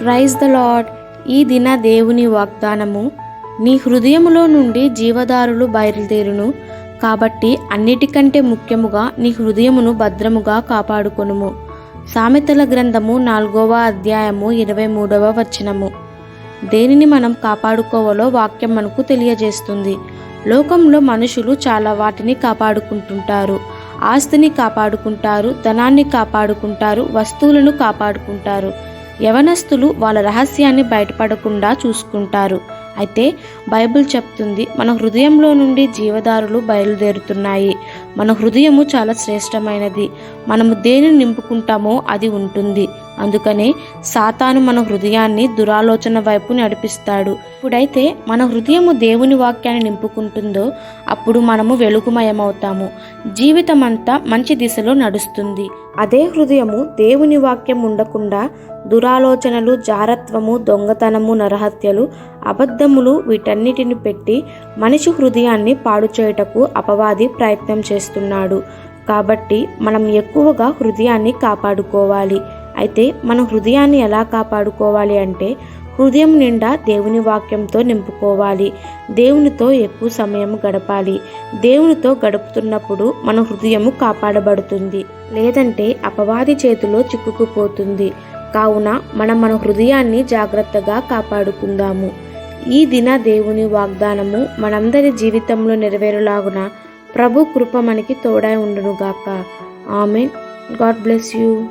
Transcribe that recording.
Praise the lord ఈ దిన దేవుని వాగ్దానము. నీ హృదయములో నుండి జీవదారులు బయలుదేరును. కాబట్టి అన్నిటికంటే ముఖ్యముగా నీ హృదయమును భద్రముగా కాపాడుకొనుము. సామెతల గ్రంథము నాలుగవ అధ్యాయము ఇరవై మూడవ వచనము. దేనిని మనం కాపాడుకోవాలో వాక్యం మనకు తెలియజేస్తుంది. లోకంలో మనుషులు చాలా వాటిని కాపాడుకుంటుంటారు. ఆస్తిని కాపాడుకుంటారు ధనాన్ని కాపాడుకుంటారు వస్తువులను కాపాడుకుంటారు. యవనస్తులు వాళ్ళ రహస్యాన్ని బయటపడకుండా చూసుకుంటారు. అయితే బైబిల్ చెప్తుంది మన హృదయంలో నుండి జీవదారులు బయలుదేరుతున్నాయి. మన హృదయము చాలా శ్రేష్టమైనది. మనము దేనిని నింపుకుంటామో అది ఉంటుంది. అందుకనే సాతాను మన హృదయాన్ని దురాలోచన వైపు నడిపిస్తాడు. ఇప్పుడైతే మన హృదయము దేవుని వాక్యాన్ని నింపుకుంటుందో అప్పుడు మనము వెలుగుమయమవుతాము. జీవితం అంతా మంచి దిశలో నడుస్తుంది. అదే హృదయము దేవుని వాక్యం ఉండకుండా దురాలోచనలు జారత్వము దొంగతనము నరహత్యలు అబద్ధములు వీటన్నిటిని పెట్టి మనిషి హృదయాన్ని పాడు చేయుటకు అపవాది ప్రయత్నం చేస్తున్నాడు. కాబట్టి మనం ఎక్కువగా హృదయాన్ని కాపాడుకోవాలి. అయితే మన హృదయాన్ని ఎలా కాపాడుకోవాలి అంటే హృదయం నిండా దేవుని వాక్యంతో నింపుకోవాలి. దేవునితో ఎక్కువ సమయం గడపాలి. దేవునితో గడుపుతున్నప్పుడు మన హృదయము కాపాడబడుతుంది. లేదంటే అపవాది చేతిలో చిక్కుకుపోతుంది. కావున మనం మన హృదయాన్ని జాగ్రత్తగా కాపాడుకుందాము. ఈ దిన దేవుని వాగ్దానము మనందరి జీవితంలో నెరవేరులాగున ప్రభు కృప మనకి తోడై ఉండునుగాక. ఆమె గాడ్ బ్లెస్ యూ.